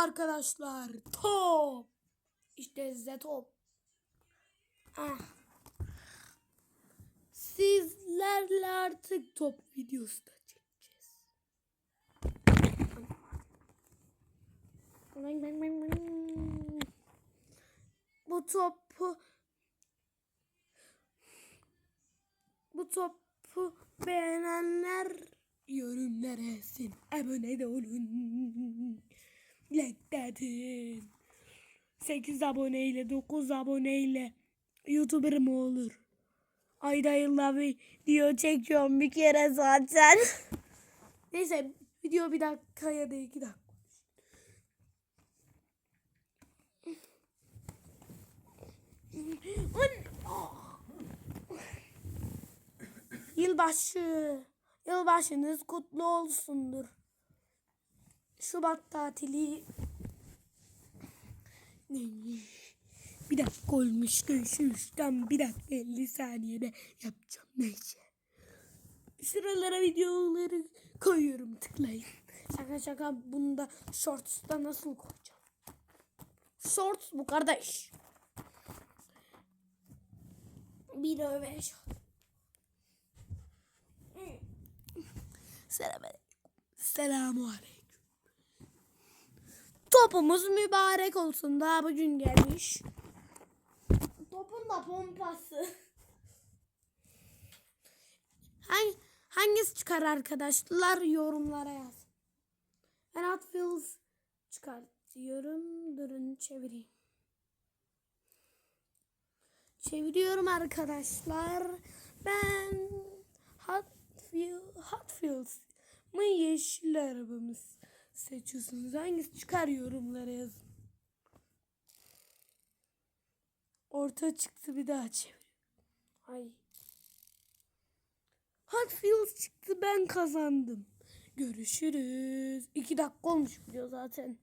arkadaşlar. Top. İşte size top. Ah. Sizlerle artık top videosu da çekeceğiz. Bu topu bu topu beğenenler yorumlara yazsın. Abone de olun. Atın. 8 aboneyle 9 aboneyle YouTuber mı olur? Ayda yılda bir video çekiyorum bir kere zaten. Neyse video bir dakika ya da iki dakika. Yılbaşı. Yılbaşınız kutlu olsundur. Şubat tatili. Bir dakika olmuş görüşürüzden bir dakika 50 saniyede yapacağım neyse. Şuralara videoları koyuyorum tıklayın. Şaka şaka bunu da shorts'ta nasıl koyacağım? Shorts bu kardeş. Bir öve short. Selam Selamun aleyküm. Topumuz mübarek olsun. Daha bugün gelmiş. Topun da pompası. Hangi, hangisi çıkar arkadaşlar? Yorumlara yaz. Ben Wheels çıkartıyorum. Durun çevireyim. Çeviriyorum arkadaşlar. Ben Hot Wheels, Hot Wheels mı yeşil arabamız seçiyorsunuz? Hangisi çıkar yorumlara yazın. Orta çıktı bir daha çevir. Ay. Hot Wheels çıktı ben kazandım. Görüşürüz. İki dakika olmuş video zaten.